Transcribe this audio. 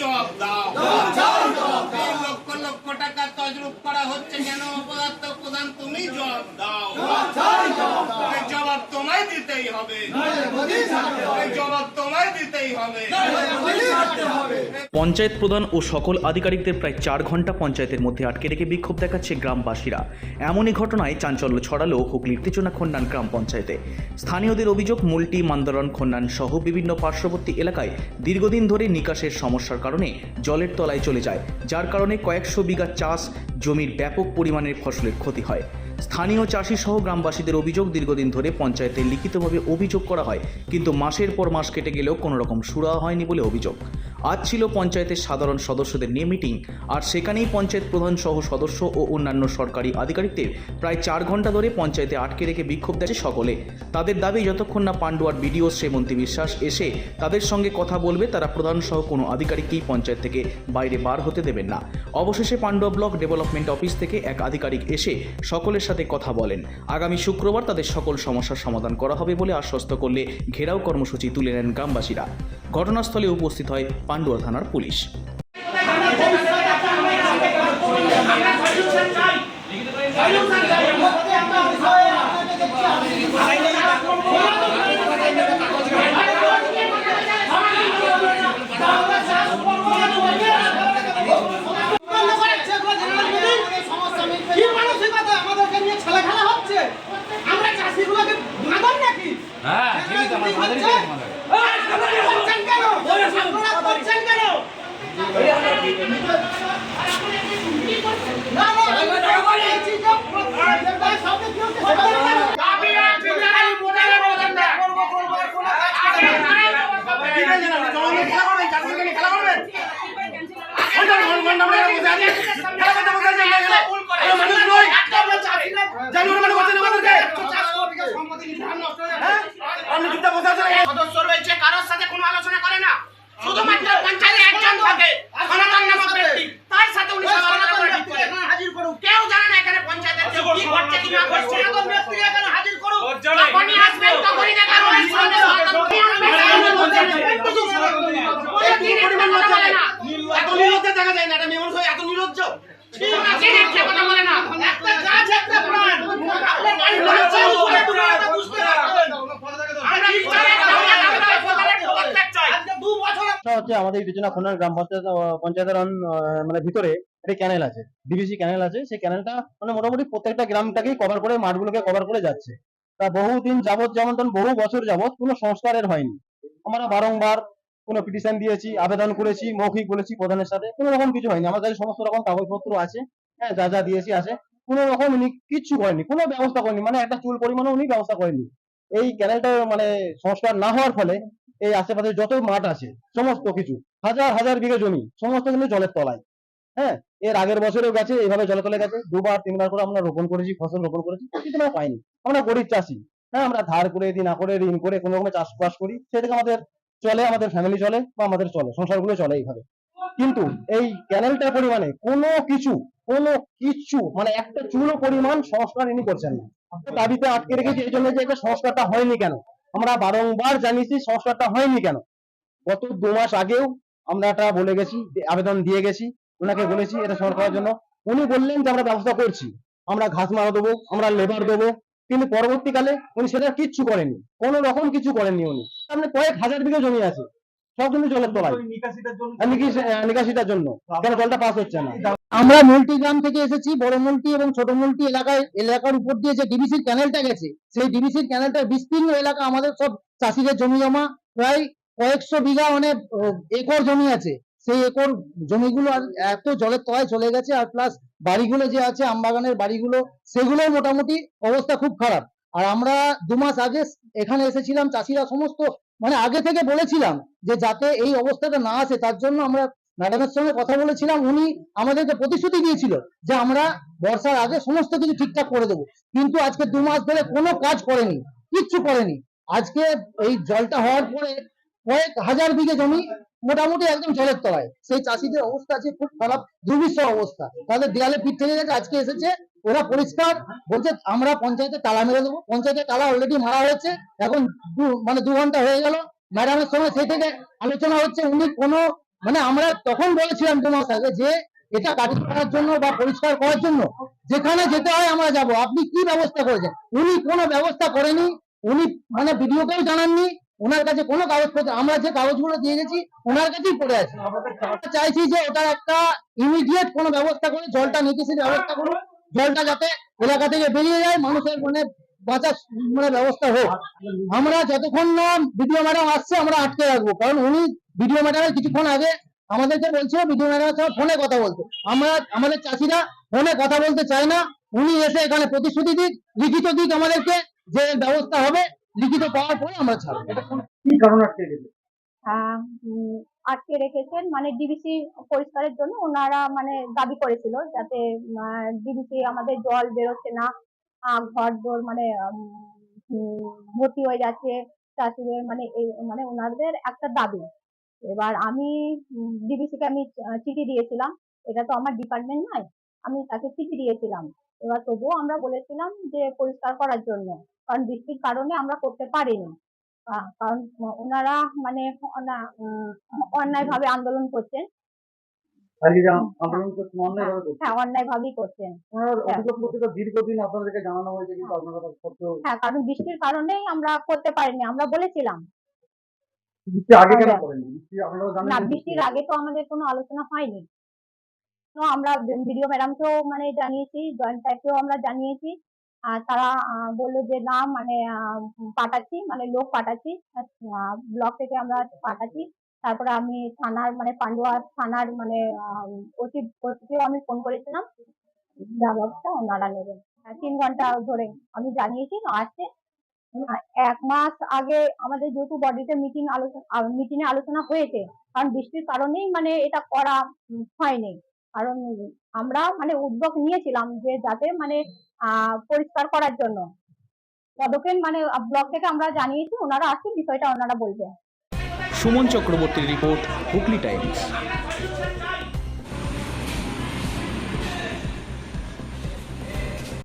জবাব দাও এই লক্ষ লক্ষ টাকা তজরুপ করা হচ্ছে কেন অপদার্থ প্রধান তুমি জবাব দাও এই জবাব তোমায় দিতেই হবে। জবাব তোমায় দিতেই হবে। পঞ্চায়েত প্রধান ও সকল আধিকারিকদের প্রায় চার ঘণ্টা পঞ্চায়েতের মধ্যে আটকে রেখে বিক্ষোভ দেখাচ্ছে গ্রামবাসীরা। এমনই ঘটনায় চাঞ্চল্য ছড়ালো হুগলির তেচনা খন্ডান গ্রাম পঞ্চায়েতে। স্থানীয়দের অভিযোগ মুলটি মান্দারন খন্ডান সহ বিভিন্ন পার্শ্ববর্তী এলাকায় দীর্ঘদিন ধরে নিকাশের সমস্যার কারণে জলের তলায় চলে যায় যার কারণে কয়েকশো বিঘা চাষ জমির ব্যাপক পরিমাণের ফসলের ক্ষতি হয়। স্থানীয় চাষি সহ গ্রামবাসীদের অভিযোগ দীর্ঘদিন ধরে পঞ্চায়েতে লিখিতভাবে অভিযোগ করা হয়, কিন্তু মাসের পর মাস কেটে গেলেও কোনো রকম সুরা হয়নি বলে অভিযোগ। আজ ছিল পঞ্চায়েতের সাধারণ সদস্যদের নিয়ে মিটিং। আর সেখানেই পঞ্চায়েত প্রধান সহ সদস্য ও অন্যান্য সরকারি আধিকারিকদের প্রায় চার ঘণ্টা ধরে পঞ্চায়েতে আটকে রেখে বিক্ষোভ দেয় সকলে। তাদের দাবি, যতক্ষণ না পাণ্ডুয়ার বিডিও শ্রেমন্তী বিশ্বাস এসে তাদের সঙ্গে কথা বলবে, তারা প্রধান সহ কোনো আধিকারিককেই পঞ্চায়েত থেকে বাইরে বার হতে দেবেন না। অবশেষে পান্ডুয়া ব্লক ডেভেলপমেন্ট অফিস থেকে এক আধিকারিক এসে সকলের সাথে কথা বলেন। আগামী শুক্রবার তাদের সকল সমস্যার সমাধান করা হবে বলে আশ্বস্ত করলে ঘেরাও কর্মসূচি তুলে নেন গ্রামবাসীরা। ঘটনাস্থলে উপস্থিত হয় পান্ডুয়া থানার পুলিশ। আমরা চাষিগুলোকে নাকি হ্যাঁ ঠিকই তো আমার রয়েছে, কারোর সাথে কোনো আলোচনা করে না। শুধুমাত্র পঞ্চায়েতে একজন থাকে, সনাতন নামক ব্যক্তি। তার সাথে উনি সব আলোচনা করে ঠিক করেন। হাজির করুন কেউ জানে না এখানে পঞ্চায়েতের কেউ কি করছে কি না করছে। সনাতন ব্যক্তি এখানে হাজির করুন যখনই আসবেন তখনই দেখাবো এই সনাতন ব্যক্তি আসবেন, তখনই পঞ্চায়েতে। এই কি পরিমাণ কথা বলে না? এত নির্লজ্জ দেখা যায় না, এটা মেয়ে মানুষ হয়ে এত নির্লজ্জ? কে দেখছে কথা বলে না? একটা গাছ একটা প্রাণ আপনার বাড়ির বাচ্চা উপরে তুলে এটা বুঝতে পারবেন আমরা বিচারে আমরা আমরা সরকারের পদত্যাগ চাই। আজকে দু বছর সমস্যা হচ্ছে আমাদের বিচনা খন্ডার গ্রাম পঞ্চায়েত পঞ্চায়েতের মানে ভিতরে একটা ক্যানেল আছে। ডিবিসি ক্যানেল আছে। সেই ক্যানেলটা মানে মোটামুটি প্রত্যেকটা গ্রামটাকেই কভার করে মাঠগুলোকে কভার করে যাচ্ছে। তা বহুদিন যাবত যেমন বহু বছর যাবত কোনো সংস্কারের হয়নি। আমরা বারংবার কোনো পিটিশন দিয়েছি, আবেদন করেছি, মৌখিক বলেছি প্রধানের সাথে, কোনো রকম কিছু হয়নি। আমার কাছে সমস্ত রকম কাগজপত্র আছে হ্যাঁ যা যা দিয়েছি আছে। কোনো রকম উনি কিচ্ছু করেনি কোনো ব্যবস্থা করেনি মানে একটা চুল পরিমাণও উনি ব্যবস্থা করেনি এই ক্যানেলটা মানে সংস্কার না হওয়ার ফলে এই আশেপাশে যত মাঠ আছে, সমস্ত কিছু, হাজার হাজার বিঘা জমি, সমস্ত কিন্তু জলের তলায়। হ্যাঁ এর আগের বছরেও গেছে, এইভাবে জলে তলে গেছে। দুবার, তিনবার করে আমরা রোপণ করেছি, ফসল রোপণ করেছি, কিন্তু আমরা পাইনি। আমরা গরিব চাষি হ্যাঁ আমরা ধার করে দিই, না করে ঋণ করে কোনো রকমের চাষবাস করি। সেটাকে আমাদের চলে, আমাদের ফ্যামিলি চলে বা আমাদের চলে, সংসারগুলো চলে এইভাবে। কিন্তু এই ক্যানেলটার পরিমাণে কোনো কিছু কোনো কিছু মানে একটা চুলো পরিমাণ সংস্কার ইনি করছেন না। দাবিতে আটকে রেখেছি এই জন্য যে এটা সংস্কারটা হয়নি কেন? আমরা বারংবার জানিয়েছি সংস্কারটা হয়নি কেন? গত দু মাস আগেও আমরা এটা বলে গেছি, আবেদন দিয়ে গেছি, ওনাকে বলেছি এটা সংস্কার করার জন্য। উনি বললেন যে আমরা ব্যবস্থা করছি। আমরা ঘাস মারা দেবো, আমরা লেবার দেবো কিন্তু পরবর্তীকালে উনি সেটা কিচ্ছু করেননি। কোনো রকম কিছু করেননি উনি। আপনি কয়েক হাজার বিঘা জমি আছে। সব কিন্তু জলের তলায়। নিকাশিটার জন্য? কেন জলটা পাস হচ্ছে না? আমরা মুলটি গ্রাম থেকে এসেছি বড় মুলটি এবং ছোট মুলটি এলাকায় এলাকার উপর দিয়ে যে ডিবিসির ক্যানেলটা গেছে সেই ডিবিসির ক্যানেলটার বিস্তীর্ণ এলাকা আমাদের সব চাষিদের জমি জমা। প্রায় কয়েকশো বিঘা মানে একর জমি আছে। সেই একর জমিগুলো আর এত জলের তলায় চলে গেছে আর প্লাস বাড়িগুলো যে আছে, আমবাগানের বাড়িগুলো সেগুলো মোটামুটি অবস্থা খুব খারাপ। আর আমরা দু মাস আগে এখানে এসেছিলাম, চাষিরা সমস্ত মানে আগে থেকে বলেছিলাম যে যাতে এই অবস্থাটা না আসে, তার জন্য আমরা ম্যাডামের সঙ্গে কথা বলেছিলাম, উনি আমাদেরকে প্রতিশ্রুতি দিয়েছিল যে আমরা বর্ষার আগে সমস্ত কিছু ঠিকঠাক করে দেবো। কিন্তু আজকে দু মাস ধরে কোনো কাজ করেনি, কিচ্ছু করেনি। আজকে এই জলটা হওয়ার পরে কয়েক হাজার বিঘে জমি মোটামুটি একদম জলের তলায়। সেই চাষিদের অবস্থা আছে খুব খারাপ, দুর্বিষহ অবস্থা। তাদের দেয়ালে পিঠ থেকে গেছে আজকে এসেছে, ওরা পরিষ্কার, বলছে আমরা পঞ্চায়েতে তালা মেরে দেবো। পঞ্চায়েতে তালা অলরেডি মারা হয়েছে, এখন দু- মানে দু ঘণ্টা হয়ে গেল। ম্যাডামের সঙ্গে সেই থেকে আলোচনা হচ্ছে, উনি কোনো মানে আমরা তখন বলেছিলাম তোমার সাথে যে এটা কাজ করার জন্য বা পরিষ্কার করার জন্য যেখানে যেতে হয় আমরা যাব। আপনি কি ব্যবস্থা করেছেন? উনি কোনো ব্যবস্থা করেনি, উনি মানে ভিডিওকেও জানাননি ওনার কাছে কোনো কাগজপত্র, আমরা যে কাগজগুলো দিয়ে গেছি, ওনার কাছেই পড়ে আছে। চাইছি যে ওটার একটা ইমিডিয়েট কোনো ব্যবস্থা করে, জলটা নিকাশির ব্যবস্থা করুন। জলটা যাতে এলাকা থেকে বেরিয়ে যায়, মানুষের মানে বাঁচার মানে ব্যবস্থা হোক। আমরা যতক্ষণ না ভিডিও ম্যাডাম আসছে, আমরা আটকে রাখব। কারণ উনি ভিডিও ম্যাডামের কিছুক্ষণ আগে আমাদেরকে বলছে ভিডিও ম্যাডামের সঙ্গে ফোনে কথা বলতে আমরা, আমাদের চাষিরা ফোনে কথা বলতে চায় না। উনি এসে এখানে প্রতিশ্রুতি দিক, লিখিত দিক আমাদেরকে যে ব্যবস্থা হবে লিখিত পাওয়ার পরে আমরা ছাড়বো। এটা কোন- কি কারণ আটকে গেছে? আটকে রেখেছেন মানে ডিবিসি পরিষ্কারের জন্য ওনারা মানে দাবি করেছিল যাতে ডিবিসি আমাদের জল বেরোচ্ছে না ঘর দোর মানে উম, উম, ভর্তি হয়ে যাচ্ছে চাষিদের মানে মানে ওনাদের একটা দাবি। এবার আমি ডিবিসি কে আমি চিঠি দিয়েছিলাম এটা তো আমার ডিপার্টমেন্ট নয় আমি তাকে চিঠি দিয়েছিলাম। এবার তবুও আমরা বলেছিলাম যে পরিষ্কার করার জন্য কারণ বৃষ্টির কারণে আমরা করতে পারিনি। কারণ ওনারা মানে অন্যায় ভাবে আন্দোলন করছেন। হ্যাঁ হ্যাঁ। হ্যাঁ কারণ বৃষ্টির কারণেই আমরা করতে পারিনি আমরা বলেছিলাম। বৃষ্টির আগে তো আমাদের কোনো আলোচনা হয়নি। আমরা ভিডিও ম্যাডামকেও মানে জানিয়েছি জয়েন্ট স্যারকেও আমরা জানিয়েছি। আর তারা বলল যে না মানে পাঠাচ্ছি মানে লোক পাঠাচ্ছি ব্লক থেকে আমরা পাঠাচ্ছি। তারপরে আমি থানার মানে পান্ডুয়া থানার মানে ওসি ওসিকেও আমি ফোন করেছিলাম। ব্যবস্থা ওনারা নেবেন তিন ঘণ্টা ধরে আমি জানিয়েছি, আসছে। এক মাস আগে আমাদের যেহেতু বডিতে মিটিং আলোচনা মিটিংয়ে আলোচনা হয়েছে, কারণ বৃষ্টির কারণেই মানে এটা করা হয়নি। কারণ আমরা মানে উদ্যোগ নিয়েছিলাম যে যাতে মানে পরিষ্কার করার জন্য। পদক্ষেপ মানে ব্লক থেকে আমরা জানিয়েছি, ওনারা আসছে বিষয়টা ওনারা বলবেন। সুমন চক্রবর্তীর রিপোর্ট হুগলি টাইমস